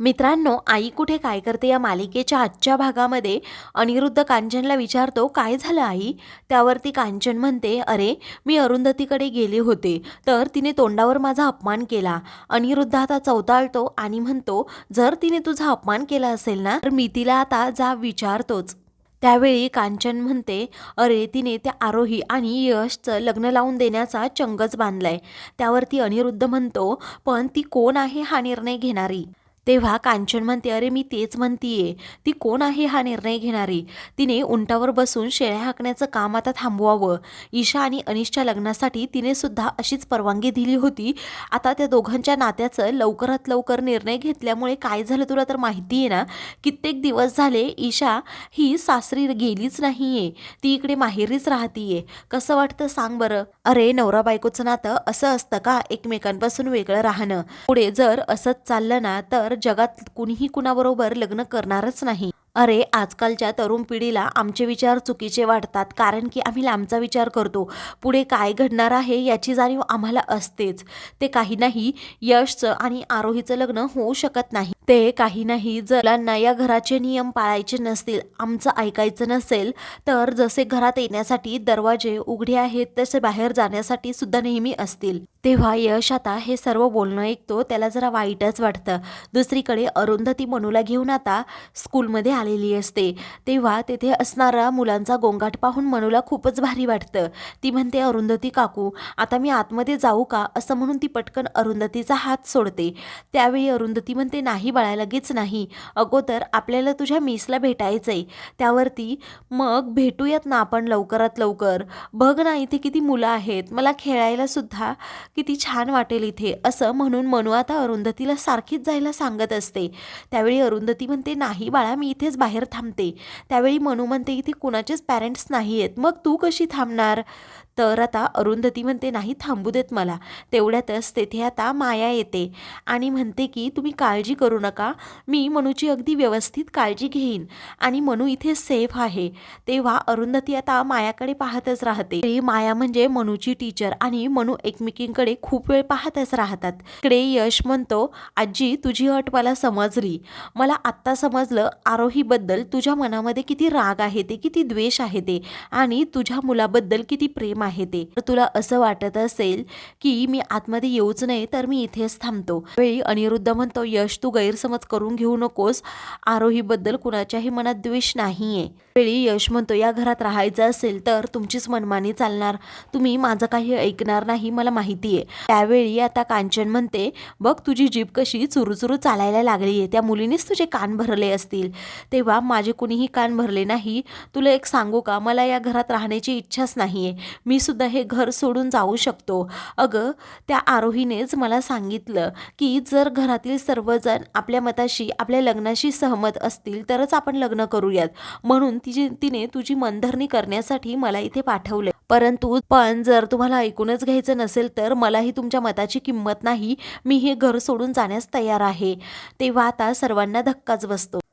मित्रांनो आई कुठे काय करते या मालिकेच्या आजच्या भागामध्ये? अनिरुद्ध कांचनला विचारतो काय झालं आई? त्यावरती कांचन म्हणते अरे मी अरुंधतीकडे गेले होते तर तिने तोंडावर माझा अपमान केला. अनिरुद्ध आता चौताळतो आणि म्हणतो जर तिने तुझा अपमान केला असेल ना तर मी तिला आता जा विचारतोच. त्यावेळी कांचन म्हणते अरे तिने त्या आरोही आणि यशचं लग्न लावून देण्याचा चंगच बांधलाय. त्यावरती अनिरुद्ध म्हणतो पण ती कोण आहे हा निर्णय घेणारी? तेव्हा कांचन म्हणते अरे मी तेच म्हणतीये. ती कोण आहे हा निर्णय घेणारी? तिने उंटावर बसून शेळ्या हाकण्याचं काम आता थांबवावं. ईशा आणि अनिशच्या लग्नासाठी तिने सुद्धा अशीच परवानगी दिली होती. आता त्या दोघांच्या नात्याचं लवकरात लवकर निर्णय घेतल्यामुळे काय झालं तुला तर माहिती आहे ना? कित्येक दिवस झाले ईशा ही सासरी गेलीच नाहीये. ती इकडे माहेरीच राहतीये. कसं वाटतं सांग बरं? अरे नवरा बायकोचं नातं असं असतं का? एकमेकांपासून वेगळं राहणं. पुढे जर असंच चाललं ना तर जगात कुणीही कुणाबरोबर लग्न करणारच नाही. अरे आजकालच्या तरुण पिढीला आमचे विचार चुकीचे वाटतात कारण की आम्ही लांबचा विचार करतो. पुढे काय घडणार आहे याची जाणीव आम्हाला असतेच. ते काही नाही यशचं आणि आरोहीचं लग्न होऊ शकत नाही. ते काही नाही. जर मुलांना या घराचे नियम पाळायचे नसतील आमचं ऐकायचं नसेल तर जसे घरात येण्यासाठी दरवाजे उघडे आहेत तसे बाहेर जाण्यासाठी सुद्धा नेहमी असतील. तेव्हा यश आता हे सर्व बोलणं ऐकतो त्याला जरा वाईटच वाटतं. दुसरीकडे अरुंधती मनूला घेऊन आता स्कूलमध्ये आलेली असते. तेव्हा तेथे असणारा मुलांचा गोंगाट पाहून मनूला खूपच भारी वाटतं. ती म्हणते अरुंधती काकू आता मी आतमध्ये जाऊ का? असं म्हणून ती पटकन अरुंधतीचा हात सोडते. त्यावेळी अरुंधती म्हणते नाही बाळा लगेच नाही. अगोदर आपल्याला तुझ्या मिसला भेटायचं आहे त्यावरती मग भेटूयात ना आपण लवकरात लवकर. बघ ना इथे किती मुलं आहेत. मला खेळायला सुद्धा किती छान वाटेल इथे असं म्हणून मनू आता अरुंधतीला सारखीच जायला सांगत असते. त्यावेळी अरुंधती म्हणते नाही बाळा मी इथेच बाहेर थांबते. त्यावेळी मनू म्हणते इथे कुणाचेच पॅरेंट्स नाही आहेत मग तू कशी थांबणार? तर आता अरुंधती म्हणते नाही थांबू देत मला. तेवढ्यातच तेथे आता माया येते. आणि म्हणते की तुम्ही काळजी करू नका. मी मनूची अगदी व्यवस्थित काळजी घेईन. आणि मनू इथे सेफ आहे. तेव्हा अरुंधती आता मायाकडे पाहतच राहते. माया म्हणजे मनूची टीचर आणि मनू एकमेकींकडे खूप वेळ पाहतच राहतात. इकडे यश म्हणतो आजी तुझी अट मला समजली. मला आत्ता समजलं आरोहीबद्दल तुझ्या मनामध्ये किती राग आहे ते किती द्वेष आहे ते आणि तुझ्या मुलाबद्दल किती प्रेम आहे ते. तर तुला असं वाटत असेल की मी आतमध्ये येऊच नाही तर मी इथेच थांबतो. वेळी अनिरुद्ध म्हणतो यश तू गैरसमज करून घेऊ नकोस. आरोहीबद्दल कुणाच्याही मनात द्वेष नाहीये. वेळी यश म्हणतो या घरात राहायचं असेल तर तुमचीच मनमानी चालणार. तुम्ही माझं काही ऐकणार नाही मला माहिती आहे. त्यावेळी आता कांचन म्हणते बघ तुझी जीभ कशी चुरूचुरू चालायला लागली आहे त्या मुलीनेच तुझे कान भरले असतील. तेव्हा माझे कुणीही कान भरले नाही. तुला एक सांगू का? मला या घरात राहण्याची इच्छाच नाही आहे मी सुद्धा हे घर सोडून जाऊ शकतो. अगं त्या आरोहीनेच मला सांगितलं की जर घरातील सर्वजण आपल्या मताशी आपल्या लग्नाशी सहमत असतील तरच आपण लग्न करूयात. म्हणून तिची तिने तुझी मनधरणी करण्यासाठी मला इथे पाठवले. परंतु पण जर तुम्हाला ऐकूनच घ्यायचं नसेल तर मलाही तुमच्या मताची किंमत नाही. मी हे घर सोडून जाण्यास तयार आहे. तेव्हा आता सर्वांना धक्काच बसतो.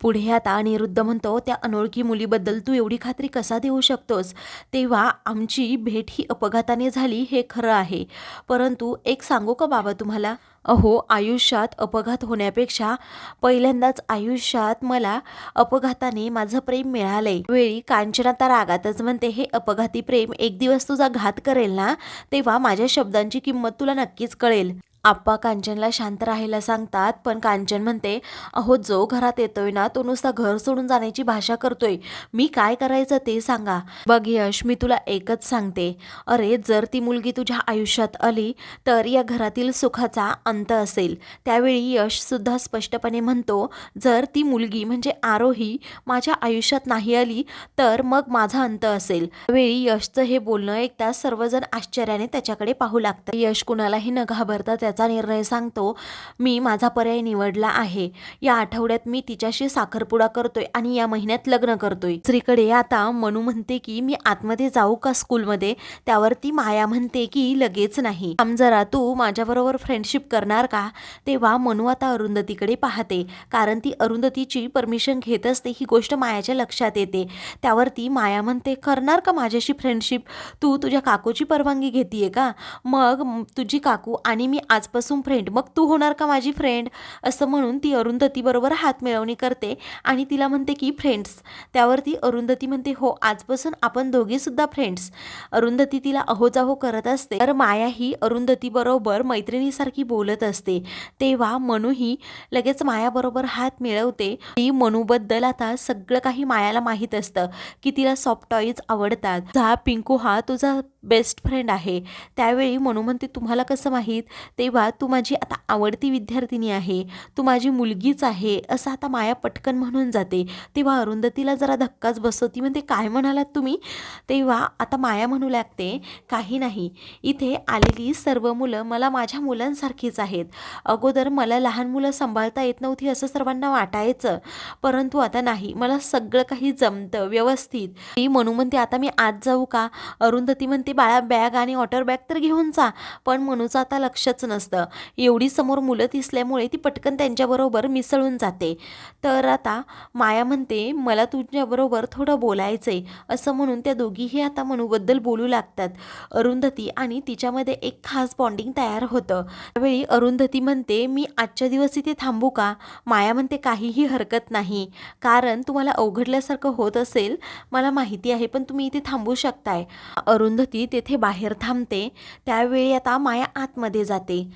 पुढे आता अनिरुद्ध म्हणतो त्या अनोळखी मुलीबद्दल तू एवढी खात्री कसा देऊ शकतोस? तेव्हा आमची भेट ही अपघाताने झाली हे खरं आहे. परंतु एक सांगू का बाबा तुम्हाला? अहो आयुष्यात अपघात होण्यापेक्षा पहिल्यांदाच आयुष्यात मला अपघाताने माझं प्रेम मिळालंय. वेळी कांचनाता रागातच म्हणते हे अपघाती प्रेम एक दिवस तुझा घात करेल ना? तेव्हा माझ्या शब्दांची किंमत तुला नक्कीच कळेल. आप्पा कांचनला शांत राहायला सांगतात पण कांचन म्हणते अहो जो घरात येतोय ना तो नुसता घर सोडून जाण्याची भाषा करतोय. मी काय करायचं ते सांगा. बघ यश मी तुला एकच सांगते. अरे जर ती मुलगी तुझ्या आयुष्यात आली तर या घरातील सुखाचा अंत असेल. त्यावेळी यश सुद्धा स्पष्टपणे म्हणतो जर ती मुलगी म्हणजे आरोही माझ्या आयुष्यात नाही आली तर मग माझा अंत असेल. वेळी यशचं हे बोलणं एकदा सर्वजण आश्चर्याने त्याच्याकडे पाहू लागतं यश कुणालाही न घाबरता त्याचा निर्णय सांगतो मी माझा पर्याय निवडला आहे. या आठवड्यात मी तिच्याशी साखरपुडा करतोय आणि या महिन्यात लग्न करतोय. श्रीकडे आता मनू म्हणते की मी आतमध्ये जाऊ का स्कूलमध्ये? त्यावर ती माया म्हणते की लगेच नाही. आम जरा तू माझ्याबरोबर फ्रेंडशिप करणार का? तेव्हा मनू आता अरुंधतीकडे पाहते. कारण ती अरुंधतीची परमिशन घेत असते ही गोष्ट मायाच्या लक्षात येते. त्यावर ती माया म्हणते करणार का माझ्याशी फ्रेंडशिप तू तुझ्या काकूची परवानगी घेतीये का? मग तुझी काकू आणि मी आजपासून फ्रेंड मग तू होणार का माझी फ्रेंड असं म्हणून ती अरुंधतीबरोबर हात मिळवणी करते आणि तिला म्हणते की फ्रेंड्स त्यावरती अरुंधती म्हणते हो आजपासून आपण दोघीसुद्धा फ्रेंड्स अरुंधती तिला अहोजाहो करत असते. तर माया ही अरुंधतीबरोबर मैत्रिणीसारखी बोलत असते. तेव्हा मनू ही लगेच मायाबरोबर हात मिळवते. ती मनूबद्दल आता सगळं काही मायाला माहीत असतं की तिला सॉफ्ट टॉईज आवडतात. हा पिंकू हा तुझा बेस्ट फ्रेंड आहे. त्यावेळी मनू म्हणते तुम्हाला कसं माहीत? देवा तू माझी आता आवडती विद्यार्थिनी आहे तू माझी मुलगीच आहे असं आता माया पटकन म्हणून जाते. तेव्हा अरुंधतीला जरा धक्काच बसतो ती म्हणते काय म्हणालात तुम्ही? तेव्हा आता माया म्हणू लागते काही नाही इथे आलेली सर्व मुलं मला माझ्या मुलांसारखीच आहेत. अगोदर मला लहान मुलं सांभाळता येत नव्हती असं सर्वांना वाटायचं. परंतु आता नाही मला सगळं काही जमतं व्यवस्थित. ती म्हणू म्हणते आता मी आज जाऊ का? अरुंधती म्हणते बाळा बॅग आणि वॉटर बॅग तर घेऊन जा पण मनूचं आता लक्षच नसतं. एवढी समोर मुलं दिसल्यामुळे ती पटकन त्यांच्याबरोबर मिसळून जाते. तर आता माया म्हणते मला तुझ्याबरोबर थोडं बोलायचं आहे असं म्हणून त्या दोघीही आता मनूबद्दल बोलू लागतात. अरुंधती आणि तिच्यामध्ये एक खास बॉन्डिंग तयार होतं. त्यावेळी अरुंधती म्हणते मी आजच्या दिवस इथे थांबू का? माया म्हणते काहीही हरकत नाही. कारण तुम्हाला अवघडल्यासारखं होत असेल मला माहिती आहे पण तुम्ही इथे थांबू शकताय. अरुंधती तेथे बाहेर थांबते. त्यावेळी आता माया आतमध्ये जाते.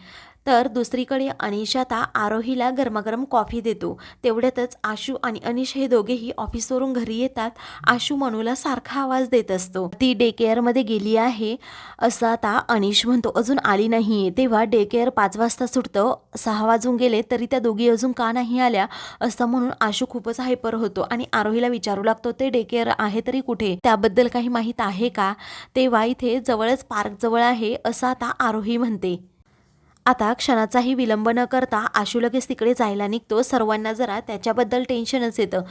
तर दुसरीकडे अनिश आता आरोहीला गरमागरम कॉफी देतो. तेवढ्यातच आशू आणि अनिश हे दोघेही ऑफिसवरून घरी येतात. आशू मनूला सारखा आवाज देत असतो. ती डे केअरमध्ये गेली आहे असं आता अनिश म्हणतो. अजून आली नाही तेव्हा डे केअर पाच वाजता सुटतं. सहा वाजून गेले तरी त्या दोघी अजून का नाही आल्या असं म्हणून आशू खूपच हायपर होतो आणि आरोहीला विचारू लागतो ते डे केअर आहे तरी कुठे? त्याबद्दल काही माहीत आहे का? तेव्हा इथे जवळच पार्क जवळ आहे असं आता आरोही म्हणते. आता क्षणाचाही विलंब न करता आशू लगेच तिकडे जायला निघतो. सर्वांना जरा त्याच्याबद्दल टेन्शनच येतं.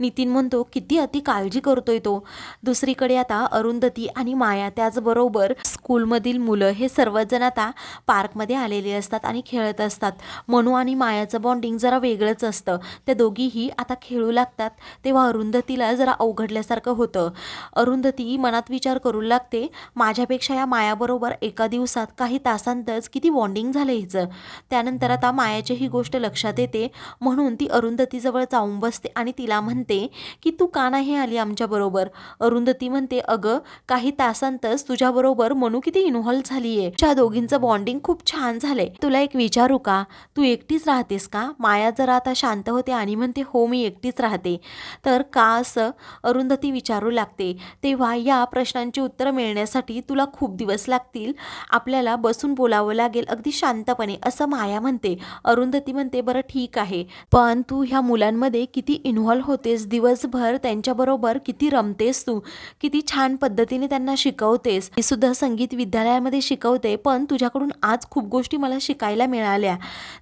नितीन म्हणतो किती अति काळजी करतोय तो. दुसरीकडे आता अरुंधती आणि माया त्याचबरोबर स्कूलमधील मुलं हे सर्वजण आता पार्कमध्ये आलेले असतात आणि खेळत असतात. मनू आणि मायाचं बॉन्डिंग जरा वेगळंच असतं. त्या दोघीही आता खेळू लागतात. तेव्हा अरुंधतीला जरा अवघडल्यासारखं होतं. अरुंधती मनात विचार करू लागते माझ्यापेक्षा या मायाबरोबर एका दिवसात काही तासांतच किती बॉन्डिंग झालं हिचं. त्यानंतर आता मायाची ही गोष्ट लक्षात येते. म्हणून ती अरुंधतीजवळ जाऊन बसते आणि तिला म्हणते की तू का नाही आली आमच्याबरोबर? अरुंधती म्हणते अगं काही तासांतच तुझ्याबरोबर मनू किती इन्व्हॉल्व झाली आहे त्या दोघींचं बॉन्डिंग खूप छान झालंय. तुला एक विचारू का? तू एकटीच राहतेस का? माया जरा आता शांत होते आणि म्हणते हो मी एकटीच राहते. तर का असं? अरुंधती विचारू लागते. तेव्हा या प्रश्नांची उत्तरं मिळण्यासाठी तुला खूप दिवस लागतील. आपल्याला बसून बोलावं लागेल. अगदी शांतपणे असं माया म्हणते. अरुंधती म्हणते बरं ठीक आहे. पण तू ह्या मुलांमध्ये किती इन्व्हॉल्व होतेस? दिवसभर त्यांच्याबरोबर किती रमतेस तू? किती छान पद्धतीने त्यांना शिकवतेस? मी सुद्धा संगीत विद्यालयामध्ये शिकवते पण तुझ्याकडून आज खूप गोष्टी मला शिकायला मिळाल्या.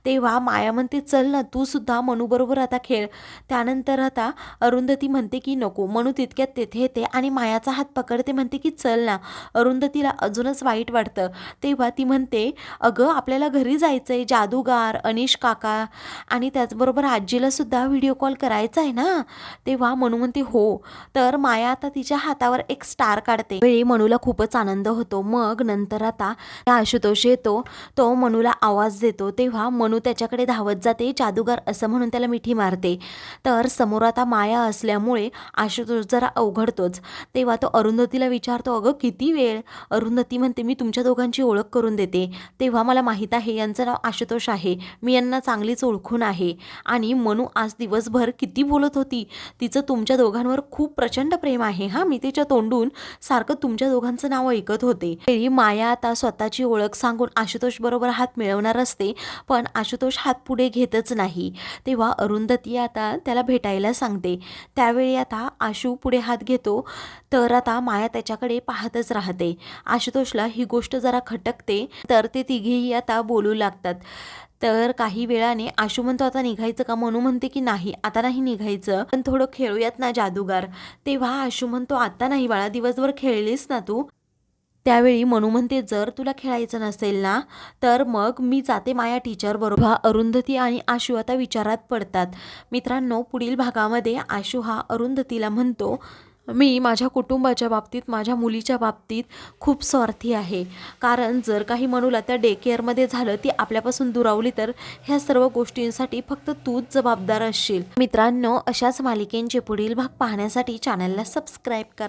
तेव्हा माया म्हणते चल ना तू सुद्धा मनूबरोबर आता खेळ. त्यानंतर आता अरुंधती म्हणते की नको मनू तितक्यात तेथे येते आणि मायाचा हात पकडते म्हणते की चल ना. अरुंधतीला अजूनच वाईट वाटतं. तेव्हा ती म्हणते अगं आपल्या आपल्याला घरी जायचं आहे जादूगार अनिश काका आणि त्याचबरोबर आजीला सुद्धा व्हिडिओ कॉल करायचा आहे ना? तेव्हा मनू म्हणते हो. तर माया आता तिच्या हातावर एक स्टार काढते. वेळी मनूला खूपच आनंद होतो. मग नंतर आता आशुतोष येतो. तो मनूला आवाज देतो. तेव्हा मनू त्याच्याकडे धावत जाते. जादूगार असं म्हणून त्याला मिठी मारते. तर समोर आता माया असल्यामुळे आशुतोष जरा अवघडतोच. तेव्हा तो अरुंधतीला विचारतो अगं किती वेळ? अरुंधती म्हणते मी तुमच्या दोघांची ओळख करून देते. तेव्हा मला माहिती आहे यांचं नाव आशुतोष आहे. मी यांना चांगलीच ओळखून आहे. आणि मनू आज दिवसभर किती बोलत होती? तिचं तुमच्या दोघांवर खूप प्रचंड प्रेम आहे. हा मी तिच्या तोंडून सारखं तुमच्या दोघांचं नाव ऐकत होते. तरी माया आता स्वतःची ओळख सांगून आशुतोष बरोबर हात मिळवणार असते पण आशुतोष हात पुढे घेतच नाही. तेव्हा अरुंधती आता त्याला भेटायला सांगते. त्यावेळी आता आशू पुढे हात घेतो तर आता माया त्याच्याकडे पाहतच राहते. आशुतोषला ही गोष्ट जरा खटकते तर ते तिघेही आता बोलू लागतात. तर काही वेळाने आशू म्हणतो आता निघायचं का? मनू म्हणते की नाही आता नाही निघायचं. पण थोडं खेळूयात ना जादूगार. तेव्हा आशू म्हणतो आता नाही बाळा दिवसभर खेळलीस ना तू? त्यावेळी मनू म्हणते जर तुला खेळायचं नसेल ना तर मग मी जाते माया टीचर बरोबर अरुंधती आणि आशू आता विचारात पडतात. मित्रांनो पुढील भागामध्ये आशू हा अरुंधतीला म्हणतो मी माझ्या कुटुंबाच्या बाबतीत माझ्या मुलीच्या बाबतीत खूप स्वार्थी आहे. कारण जर काही मनूला त्या डे केअरमध्ये झालं ती आपल्यापासून दुरावली तर ह्या सर्व गोष्टींसाठी फक्त तूच जबाबदार असशील. मित्रांनो अशाच मालिकेंचे पुढील भाग पाहण्यासाठी चॅनलला सबस्क्राईब करा.